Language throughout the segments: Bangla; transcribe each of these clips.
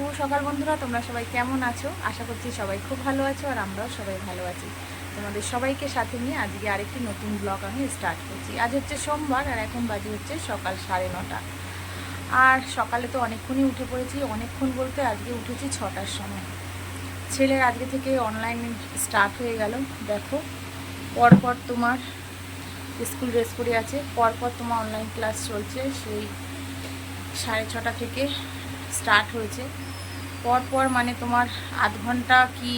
শুভ সকাল বন্ধুরা, তোমরা সবাই কেমন আছো? আশা করছি সবাই খুব ভালো আছো আর আমরাও সবাই ভালো আছি। তোমাদের সবাইকে সাথে নিয়ে আজকে আরেকটি নতুন ব্লগ আমি স্টার্ট করছি। আজ হচ্ছে সোমবার আর এখন বাজে হচ্ছে সকাল সাড়ে নটা। আর সকালে তো অনেকক্ষণই উঠে পড়েছি, অনেকক্ষণ বলতে আজকে উঠেছি ছটার সময়। ছেলের আজকে থেকে অনলাইন স্টার্ট হয়ে গেল। দেখো, পরপর তোমার স্কুল ড্রেস পরে আছে, পরপর তোমার অনলাইন ক্লাস চলছে সেই সাড়ে ছটা থেকে স্টার্ট হয়েছে। পরপর মানে তোমার আধ ঘণ্টা কি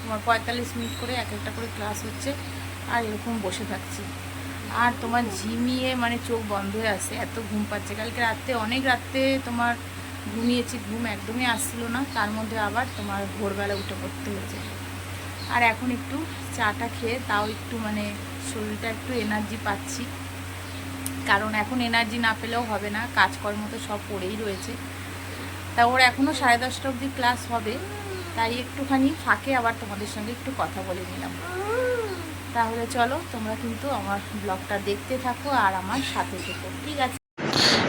তোমার পঁয়তাল্লিশ মিনিট করে এক একটা করে ক্লাস হচ্ছে, আর এরকম বসে থাকছি। আর তোমার ঝিমিয়ে মানে চোখ বন্ধ হয়ে আসে এত ঘুম পাচ্ছে। কালকে রাত্রে অনেক রাত্রে তোমার ঘুমিয়েছি, ঘুম একদমই আসছিল না। তার মধ্যে আবার তোমার ভোরবেলা উঠে পড়তে হয়েছে। আর এখন একটু চাটা খেয়ে তাও একটু মানে শরীরটা একটু এনার্জি পাচ্ছি। কারণ এখন এনার্জি না পেলেও হবে না, কাজকর্ম তো সব পড়েই রয়েছে। তা ওর এখনও সাড়ে দশটা অবধি ক্লাস হবে। তাই একটুখানি ফাঁকে আবার তোমাদের সঙ্গে একটু কথা বলে নিলাম। তাহলে চলো, তোমরা কিন্তু আমার ব্লগটা দেখতে থাকো আর আমার সাথে থেকো, ঠিক আছে?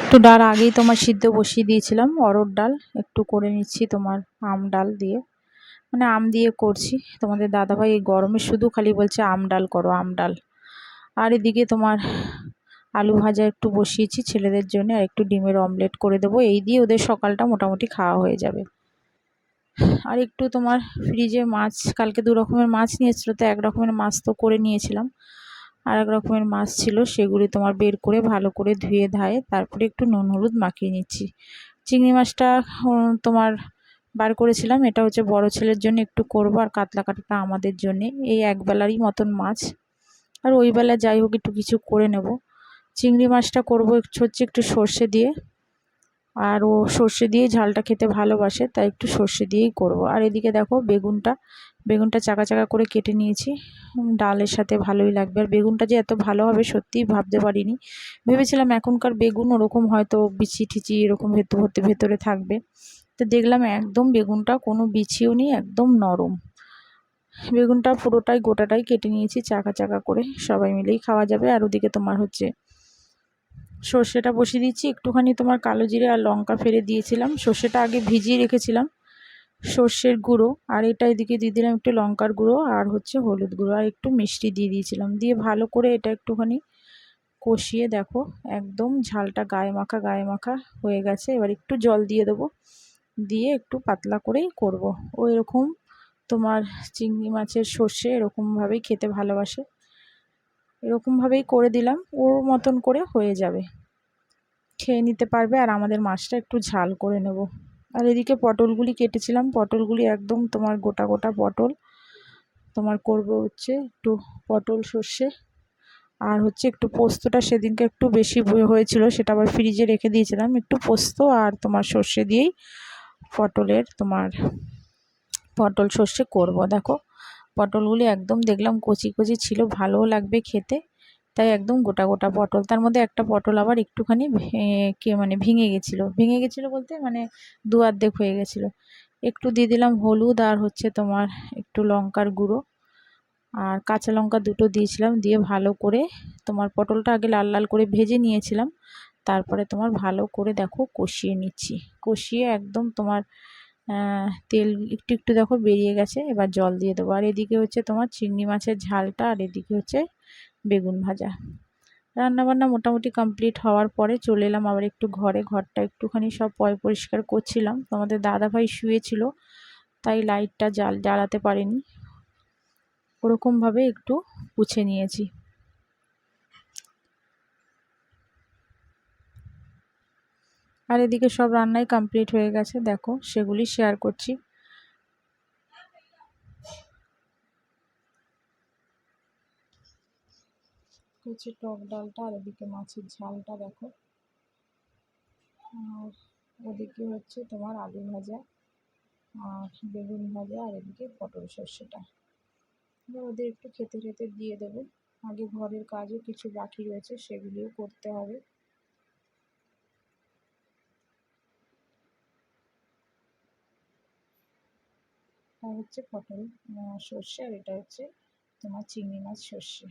একটু ডাল আগেই তোমার সিদ্ধ বসিয়ে দিয়েছিলাম অরড় ডাল। একটু করে নিচ্ছি তোমার আম ডাল দিয়ে। মানে আম দিয়ে করছি। তোমাদের দাদাভাই এই গরমে শুধু খালি বলছে, আম ডাল করো, আম ডাল। আর এদিকে তোমার আলু ভাজা একটু বসিয়েছি ছেলেদের জন্য আর একটু ডিমের অমলেট করে দেবো। এই দিয়ে ওদের সকালটা মোটামুটি খাওয়া হয়ে যাবে। আর একটু তোমার ফ্রিজে মাছ, কালকে দু রকমের মাছ নিয়েছিল, তো এক রকমের মাছ তো করে নিয়েছিলাম। আর এক রকমের মাছ ছিল, সেগুলি তোমার বের করে ভালো করে ধুয়ে ধায়ে তারপরে একটু নুন, হলুদ মাখিয়ে নিচ্ছি। চিংড়ি মাছটা তোমার বার করেছিলাম, এটা হচ্ছে বড় ছেলের জন্য একটু করব আর কাতলা কাটাটা আমাদের জন্যে। এই একবেলারই মতন মাছ। আর ওই বেলা যাই হোক একটু কিছু করে নেব। চিংড়ি মাছটা করব হচ্ছে একটু সর্ষে দিয়ে। আর ও সর্ষে দিয়ে ঝালটা খেতে ভালোবাসে, তাই একটু সর্ষে দিয়েই করব। আর এদিকে দেখো বেগুনটা বেগুনটা চাকা চাকা করে কেটে নিয়েছি। ডালের সাথে ভালোই লাগবে। আর বেগুনটা যে এত ভালো হবে সত্যিই ভাবতে পারিনি। ভেবেছিলাম এখনকার বেগুন ওরকম হয়তো বিচি ঠিচি এরকম ভেতর হতে ভেতরে থাকবে। তো দেখলাম একদম বেগুনটা কোনো বিছিও নেই, একদম নরম। বেগুনটা পুরোটাই গোটাটাই কেটে নিয়েছি চাকা চাকা করে। সবাই মিলেই খাওয়া যাবে। আর ওদিকে তোমার হচ্ছে সর্ষেটা বসিয়ে দিচ্ছি। একটুখানি তোমার কালো জিরে আর লঙ্কা ফেলে দিয়েছিলাম। সর্ষেটা আগে ভিজিয়ে রেখেছিলাম সর্ষের গুঁড়ো। আর এটা এদিকে দিয়ে দিলাম একটু লঙ্কার গুঁড়ো আর হচ্ছে হলুদ গুঁড়ো। আর একটু মিষ্টি দিয়ে দিয়েছিলাম। দিয়ে ভালো করে এটা একটুখানি কষিয়ে দেখো, একদম ঝালটা গায়ে মাখা গায়ে মাখা হয়ে গেছে। এবার একটু জল দিয়ে দেবো। দিয়ে একটু পাতলা করেই করব। ও এরকম তোমার চিংড়ি মাছের সর্ষে এরকমভাবেই খেতে ভালোবাসে। এরকমভাবেই করে দিলাম, ওর মতন করে হয়ে যাবে। খেয়ে নিতে পারবে আর আমাদের মাছটা একটু ঝাল করে নেব। আর এদিকে পটলগুলি কেটেছিলাম, পটলগুলি একদম তোমার গোটা গোটা পটল। তোমার করব হচ্ছে একটু পটল, সর্ষে। আর হচ্ছে একটু পোস্তটা সেদিনকে একটু বেশি হয়েছিল, সেটা আবার ফ্রিজে রেখে দিয়েছিলাম। একটু পোস্ত আর তোমার সর্ষে দিয়েই পটলের তোমার পটল, সর্ষে করব, দেখো। পটলগুলি একদম দেখলাম কচি কচি ছিল, ভালোও লাগবে খেতে। তাই একদম গোটা গোটা পটল। তার মধ্যে একটা পটল আবার একটুখানি কে মানে ভেঙে গেছিল। ভেঙে গেছিল বলতে মানে দু অর্ধেক হয়ে গেছিল। একটু দিয়ে দিলাম হলুদ আর হচ্ছে তোমার একটু লঙ্কার গুঁড়ো। আর কাঁচা লঙ্কা দুটো দিয়েছিলাম দিয়ে ভালো করে তোমার পটলটা আগে লাল লাল করে ভেজে নিয়েছিলাম। তারপরে তোমার ভালো করে দেখো কষিয়ে নিচ্ছি। কষিয়ে একদম তোমার তেল একটু একটু দেখো বেরিয়ে গেছে, এবার জল দিয়ে দেবো। আর এদিকে হচ্ছে তোমার চিংড়ি মাছের ঝালটা, আর এদিকে হচ্ছে বেগুন ভাজা। রান্নাবান্না মোটামুটি কমপ্লিট হওয়ার পরে চলে এলাম আবার একটু ঘরে। ঘরটা একটুখানি সব পয়, পরিষ্কার করছিলাম। তোমাদের দাদাভাই শুয়েছিল, তাই লাইটটা জাল জ্বালাতে পারিনি। ওরকমভাবে একটু পুছে নিয়েছি। আর এদিকে সব রান্নাই কমপ্লিট হয়ে গেছে, দেখো সেগুলি শেয়ার করছি। হচ্ছে টক ডালটা আর এদিকে মাছের ঝালটা দেখো। আর ওদিকে হচ্ছে তোমার আলু ভাজা আর বেগুন ভাজা আর এদিকে পটল সর্ষেটা। ওদের একটু খেতে খেতে দিয়ে দেবো। আগে ঘরের কাজও কিছু বাকি রয়েছে, সেগুলিও করতে হবে। এটা হচ্ছে পটল সর্ষে আর এটা হচ্ছে তোমার চিংড়ি মাছ সর্ষে।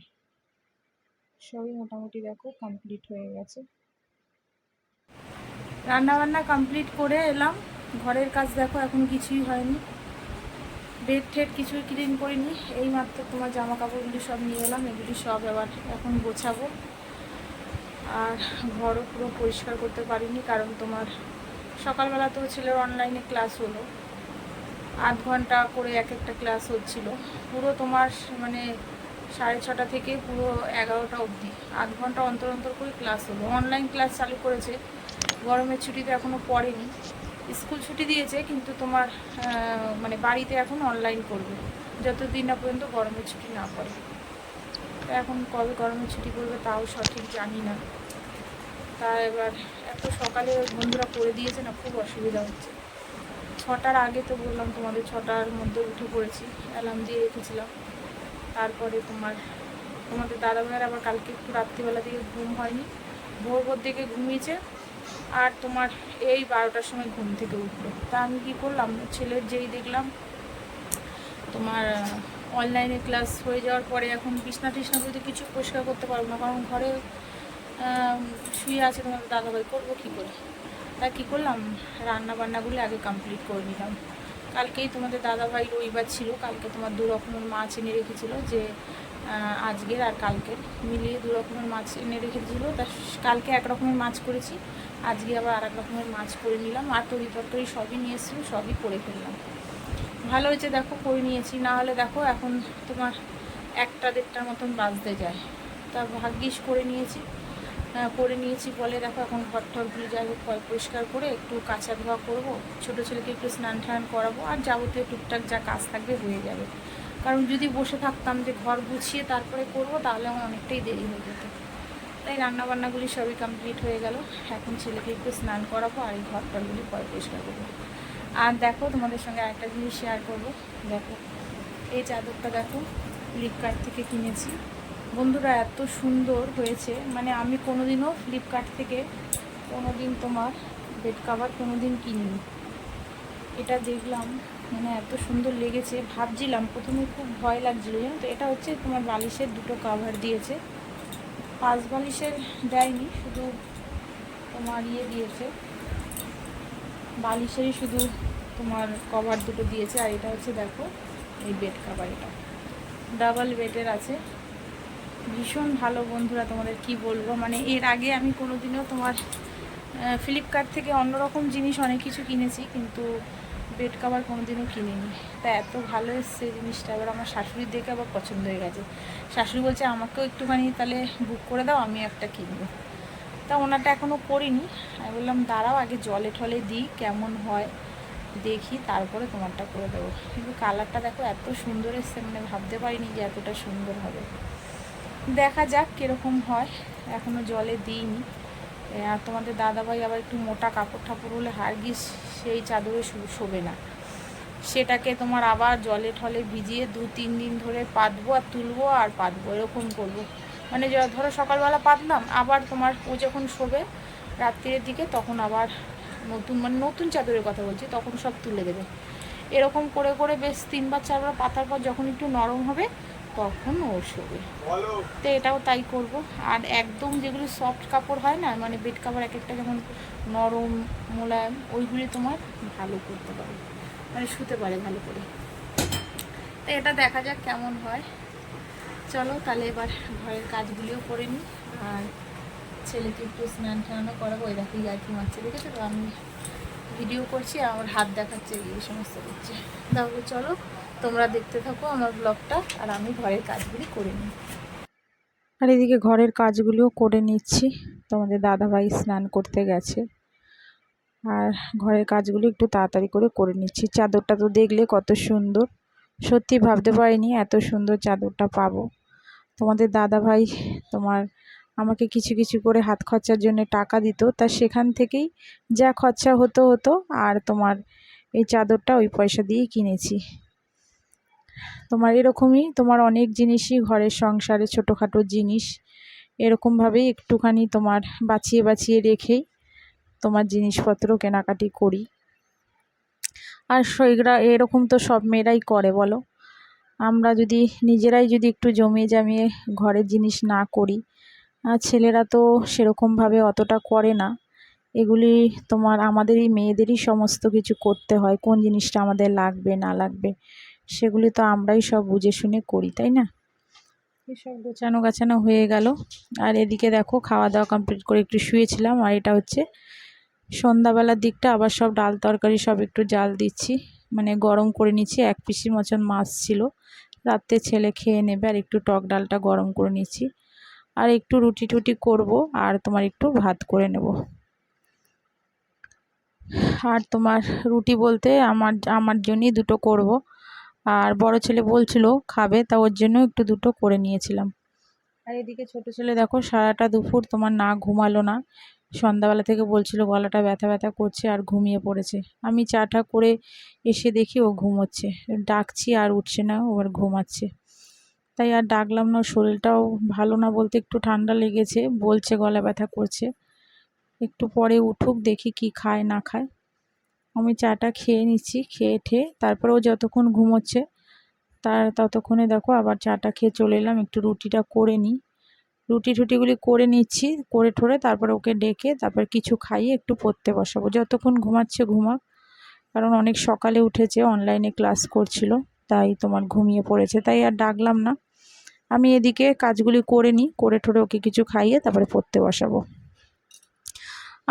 সবই মোটামুটি দেখো কমপ্লিট হয়ে গেছে। রান্না বান্না কমপ্লিট করে এলাম। ঘরের কাজ দেখো এখন কিছুই হয়নি। বেড ঠেড কিছুই ক্লিন করিনি। এই মাত্র তোমার জামা কাপড়গুলি সব নিয়ে এলাম। এগুলি সব এবার এখন গোছাবো। আর ঘরও পুরো পরিষ্কার করতে পারিনি কারণ তোমার সকালবেলা তো ছেলের অনলাইনে ক্লাস হলো। আধ ঘণ্টা করে এক একটা ক্লাস হচ্ছিল। পুরো তোমার মানে সাড়ে ছটা থেকে পুরো এগারোটা অবধি। আধ ঘণ্টা অন্তর অন্তর করে ক্লাস হলো। অনলাইন ক্লাস চালু করেছে। গরমের ছুটিতে এখনও পড়েনি। স্কুল ছুটি দিয়েছে, কিন্তু তোমার মানে বাড়িতে এখন অনলাইন করবে। যতদিন না পর্যন্ত গরমের ছুটি না পড়ে। এখন কবে গরমের ছুটি পড়বে তাও সঠিক জানি না। তা এবার এত সকালে বন্ধুরা করে দিয়েছে না, খুব অসুবিধা হচ্ছে। ছটার আগে তো বললাম তোমাদের ছটার মধ্যে উঠে পড়েছি অ্যালার্ম দিয়ে রেখেছিলাম। তারপরে তোমার, তোমাদের দাদা ভাইয়ের আবার কালকে একটু রাত্রিবেলা দিকে ঘুম হয়নি। ভোর ভোর দিকে ঘুমিয়েছে আর তোমার এই বারোটার সময় ঘুম থেকে উঠল। তা আমি কী করলাম? ছেলের যেই দেখলাম, তোমার অনলাইনে ক্লাস হয়ে যাওয়ার পরে এখন বিছনা টিসনা বলতে কিছু পরিষ্কার করতে পারব না, কারণ ঘরে শুয়ে আছে তোমার দাদাভাই, করব কী করে? তা কী করলাম? রান্না বান্নাগুলি আগে কমপ্লিট করে নিলাম। কালকেই তোমাদের দাদাভাই রবিবার ছিল, কালকে তোমার দু রকমের মাছ এনে রেখেছিল যে আজকের আর কালকের। মিলিয়ে দু রকমের মাছ এনে রেখেছিল, তা কালকে এক রকমের মাছ করেছি, আজকে আবার আর এক রকমের মাছ করে নিলাম। আর তরি তরকারি সবই নিয়ে সবই করে ফেললাম। ভালো হয়েছে দেখো, করে নিয়েছি। না হলে দেখো, এখন তোমার একটা দেড়টার মতন বাজতে যায়। তা ভাগ্যিস করে নিয়েছি। করে নিয়েছি বলে দেখো, এখন ঘর টরগুলো যাই হোক পরিষ্কার করে একটু কাঁচা ধোয়া করব। ছোটো ছেলেকে একটু স্নান টান করাবো, আর যাবতীয় টুকটাক যা কাজ থাকবে হয়ে যাবে। কারণ যদি বসে থাকতাম যে ঘর গুছিয়ে তারপরে করব, তাহলে আমার অনেকটাই দেরি হয়ে যেত। তাই রান্না বান্নাগুলি সবই কমপ্লিট হয়ে গেল। এখন ছেলেকে একটু স্নান করাবো, আর এই ঘর টরগুলি পয় পরিষ্কার করব। আর দেখো, তোমাদের সঙ্গে আরেকটা জিনিস শেয়ার করব। দেখো, এই চাদরটা দেখো ফ্লিপকার্ট থেকে কিনেছি। বন্ধুরা, এত সুন্দর হয়েছে। মানে আমি কোনোদিনও ফ্লিপকার্ট থেকে কোনোদিন তোমার বেড কাভার কোনোদিন কিনিনি। এটা দেখলাম মানে এত সুন্দর লেগেছে। ভাবছিলাম, প্রথমে খুব ভয় লাগছিল, জানো তো? এটা হচ্ছে তোমার বালিশের দুটো কাভার দিয়েছে। পাঁচ বালিশের দেয়নি, শুধু তোমার ইয়ে দিয়েছে। বালিশেরই শুধু তোমার কভার দুটো দিয়েছে। আর এটা হচ্ছে দেখো, এই বেড কাভার এটা। ডাবল বেডের আছে। ভীষণ ভালো বন্ধুরা তোমাদের কি বলব? মানে এর আগে আমি কোনোদিনও তোমার ফ্লিপকার্ট থেকে অন্যরকম জিনিস অনেক কিছু কিনেছি, কিন্তু বেড কাভার কোনোদিনও কিনিনি। তা এত ভালো এসছে জিনিসটা। এবার আমার শাশুড়ির দেখে আবার পছন্দ হয়ে গেছে। শাশুড়ি বলছে, আমাকেও একটুখানি তাহলে বুক করে দাও, আমি একটা কিনবো। তা ওনারটা এখনও করিনি আমি বললাম, দাঁড়াও, আগে জলে ঠলে দিই, কেমন হয় দেখি, তারপরে তোমারটা করে দেবো। কিন্তু কালারটা দেখো, এত সুন্দর এসছে মানে ভাবতে পারিনি যে এতটা সুন্দর হবে। দেখা যাক কীরকম হয়। এখনও জলে দিইনি। আর তোমাদের দাদাভাই আবার একটু মোটা কাপড় ঠাপড় হলে হারগিস সেই চাদরে শোবে না। সেটাকে তোমার আবার জলে ঠলে ভিজিয়ে দু, তিন দিন ধরে পাতবো আর তুলবো আর পাতবো, এরকম করব। মানে ধরো সকালবেলা পাতলাম, আবার তোমার ও যখন শোবে রাত্রির দিকে তখন আবার নতুন মানে নতুন চাদরের কথা বলছি, তখন সব তুলে দেবে। এরকম করে করে বেশ তিনবার, চারবার পাতার পর যখন একটু নরম হবে তখন ও শোবে তো এটাও তাই করব। আর একদম যেগুলো সফট কাপড় হয় না মানে বেড কাপড় এক একটা যেমন নরম মোলায়েম ওইগুলি তোমার ভালো করতে পারে। মানে শুতে পারে ভালো করে। তো এটা দেখা যাক কেমন হয়। চলো তাহলে এবার ঘরের কাজগুলিও করে নিই। আর ছেলেকে একটু স্নান টানও করাবো ওই দেখো ইয়ার্কি মারছে দেখেছ? তো আমি ভিডিও করছি আর আমার হাত দেখাচ্ছে, এই সমস্ত করছে। তাহলে চলো, তোমরা দেখতে থাকো আমার ব্লগটা, আর আমি ঘরের কাজগুলি করে নিই। আর এদিকে ঘরের কাজগুলিও করে নিচ্ছি। তোমাদের দাদাভাই স্নান করতে গেছে। আর ঘরের কাজগুলি একটু তাড়াতাড়ি করে করে নিচ্ছি। চাদরটা তো দেখলে কত সুন্দর। সত্যি ভাবতে পারিনি এত সুন্দর চাদরটা পাবো। তোমাদের দাদাভাই তোমার আমাকে কিছু কিছু করে হাত খরচার জন্য টাকা দিত। তা সেখান থেকেই যা খরচা হতো হতো, আর তোমার এই চাদরটা ওই পয়সা দিয়েই কিনেছি। তোমার এরকমই, তোমার অনেক জিনিসই ঘরের সংসারে ছোটোখাটো জিনিস। এরকমভাবেই একটুখানি তোমার বাঁচিয়ে বাঁচিয়ে রেখেই তোমার জিনিসপত্র কেনাকাটি করি। আর সেইগুলা এরকম তো সব মেয়েরাই করে, বলো? আমরা যদি, নিজেরাই যদি একটু জমিয়ে জমিয়ে ঘরের জিনিস না করি ছেলেরা তো সেরকমভাবে অতটা করে না। এগুলি তোমার আমাদেরই, মেয়েদেরই সমস্ত কিছু করতে হয়। কোন জিনিসটা আমাদের লাগবে, না লাগবে, সেগুলি তো আমরাই সব বুঝে শুনে করি, তাই না? এসব গোছানো গাছানো হয়ে গেল। আর এদিকে দেখো, খাওয়া দাওয়া কমপ্লিট করে একটু শুয়েছিলাম। আর এটা হচ্ছে সন্ধ্যাবেলার দিকটা। আবার সব ডাল তরকারি, সব একটু জাল দিচ্ছি। মানে গরম করে নিচ্ছি। এক পিসির মতন মাছ ছিল। রাত্রে ছেলে খেয়ে নেবে আর একটু টক ডালটা গরম করে নিচ্ছি। আর একটু রুটি টুটি করব আর তোমার একটু ভাত করে নেব। আর তোমার রুটি বলতে আমার আমার জন্যই দুটো করব। আর বড় ছেলে বলছিল খাবে, তা ওর জন্য একটু দুটো করে নিয়েছিলাম। আর এদিকে ছোট ছেলে দেখো, সারাটা দুপুর তোমার না ঘুমালো না। সন্ধ্যাবেলা থেকে বলছিল গলাটা ব্যথা ব্যথা করছে আর ঘুমিয়ে পড়েছে। আমি চাটা করে এসে দেখি ও ঘুমোচ্ছে। ডাকছি আর উঠছে না, ও আর ঘুমাচ্ছে। তাই আর ডাকলাম না, শরীরটাও ভালো না বলতে একটু ঠান্ডা লেগেছে, বলছে গলা ব্যথা করছে। একটু পরে উঠুক, দেখি কি খায়, না খায়। আমি চাটা খেয়ে নিচ্ছি, খেয়ে ঠেয়ে তারপরে ও যতক্ষণ ঘুমোচ্ছে, তার ততক্ষণে দেখো আবার চাটা খেয়ে চলে এলাম, একটু রুটিটা করে নিই। রুটি টুটিগুলি করে নিচ্ছি, করে ঠোরে, তারপরে ওকে ডেকে তারপর কিছু খাইয়ে একটু পড়তে বসাবো। যতক্ষণ ঘুমাচ্ছে ঘুমাক, কারণ অনেক সকালে উঠেছে অনলাইনে ক্লাস করছিল। তাই তোমার ঘুমিয়ে পড়েছে, তাই আর ডাকলাম না। আমি এদিকে কাজগুলি করে নিই, করে ঠোরে ওকে কিছু খাইয়ে তারপরে পড়তে বসাবো।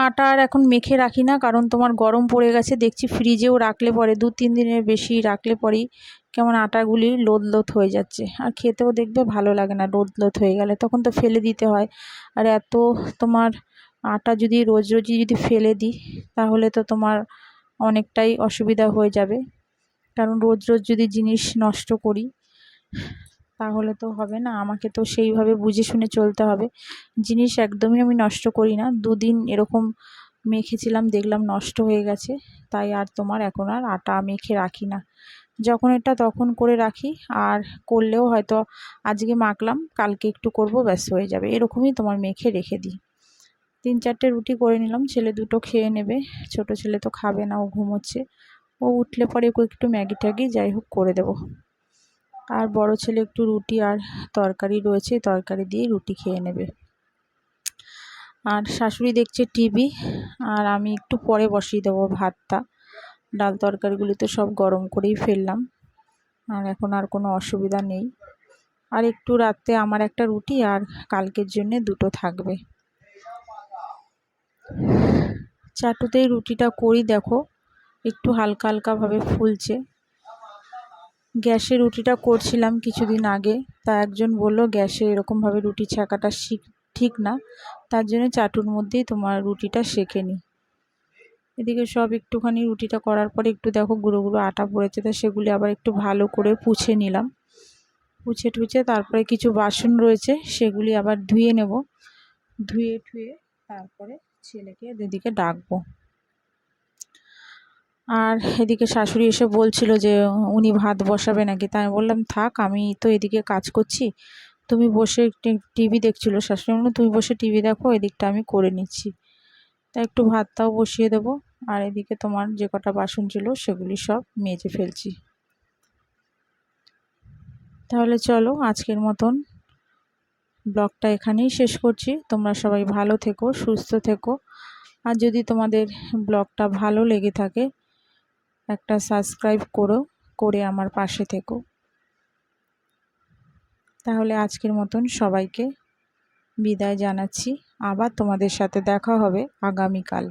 আটা আর এখন মেখে রাখি না, কারণ তোমার গরম পড়ে গেছে, দেখছি ফ্রিজেও রাখলে পরে, দু তিন দিনের বেশি রাখলে পরেই কেমন আটাগুলি লোদ লোদ হয়ে যাচ্ছে। আর খেতেও দেখবে ভালো লাগে না, লোদ লোদ হয়ে গেলে, তখন তো ফেলে দিতে হয়। আর এত তোমার আটা যদি রোজ রোজই যদি ফেলে দিই, তাহলে তো তোমার অনেকটাই অসুবিধা হয়ে যাবে। কারণ রোজ রোজ যদি জিনিস নষ্ট করি, তাহলে তো হবে না। আমাকে তো সেইভাবে বুঝে শুনে চলতে হবে। জিনিস একদমই আমি নষ্ট করি না। দুদিন এরকম মেখেছিলাম, দেখলাম নষ্ট হয়ে গেছে। তাই আর তোমার এখন আর আটা মেখে রাখি না। যখন এটা তখন করে রাখি, আর করলেও হয়তো আজকে মাখলাম, কালকে একটু করব, ব্যাস হয়ে যাবে। এরকমই তোমার মেখে রেখে দিই। তিন চারটে রুটি করে নিলাম। ছেলে দুটো খেয়ে নেবে। ছোট ছেলে তো খাবে না, ও ঘুমোচ্ছে। ও উঠলে পরে ওকে একটু ম্যাগি ট্যাগি যাই হোক করে দেবো। আর বড় ছেলে একটু রুটি আর তরকারি রয়েছে, তরকারি দিয়ে রুটি খেয়ে নেবে। আর শাশুড়ি দেখছে টিভি, আর আমি একটু পরে বসিয়ে দেবো ভাতটা। ডাল তরকারিগুলি তো সব গরম করেই ফেললাম, আর এখন আর কোনো অসুবিধা নেই। আর একটু রাতে আমার একটা রুটি, আর কালকের জন্যে দুটো থাকবে। চাটুতেই রুটিটা করি, দেখো। একটু হালকা হালকাভাবে ফুলছে। গ্যাসে রুটিটা করছিলাম কিছুদিন আগে। তা একজন বলল, গ্যাসে এরকমভাবে রুটি ছাকাটা শিখ, ঠিক না। তার জন্য চাটুর মধ্যেই তোমার রুটিটা সেঁকে নিই এদিকে সব একটুখানি রুটিটা করার পরে একটু দেখো গুঁড়ো গুঁড়ো আটা পড়েছে, তা সেগুলি আবার একটু ভালো করে পুছে নিলাম। পুছে টুছে তারপরে কিছু বাসন রয়েছে, সেগুলি আবার ধুয়ে নেব। ধুয়ে ঠুয়ে তারপরে ছেলেকে দিদিকে ডাকবো। আর এদিকে শাশুড়ি এসে বলছিল যে, উনি ভাত বসাবে নাকি? তাই আমি বললাম, থাক, আমি তো এদিকে কাজ করছি। তুমি বসে টিভি দেখছিলো শাশুড়ি। বলল তুমি বসে টিভি দেখো, এদিকটা আমি করে নিচ্ছি। তা একটু ভাতটাও বসিয়ে দেবো। আর এদিকে তোমার যে কটা বাসন ছিল, সেগুলি সব মেজে ফেলছি। তাহলে চলো, আজকের মতন ব্লগটা এখানেই শেষ করছি। তোমরা সবাই ভালো থেকো, সুস্থ থেকো। আর যদি তোমাদের ব্লগটা ভালো লেগে থাকে একটা সাবস্ক্রাইব করো, করে আমার পাশে থেকো। তাহলে আজকের মতন সবাইকে বিদায় জানাচ্ছি। আবার তোমাদের সাথে দেখা হবে আগামীকাল।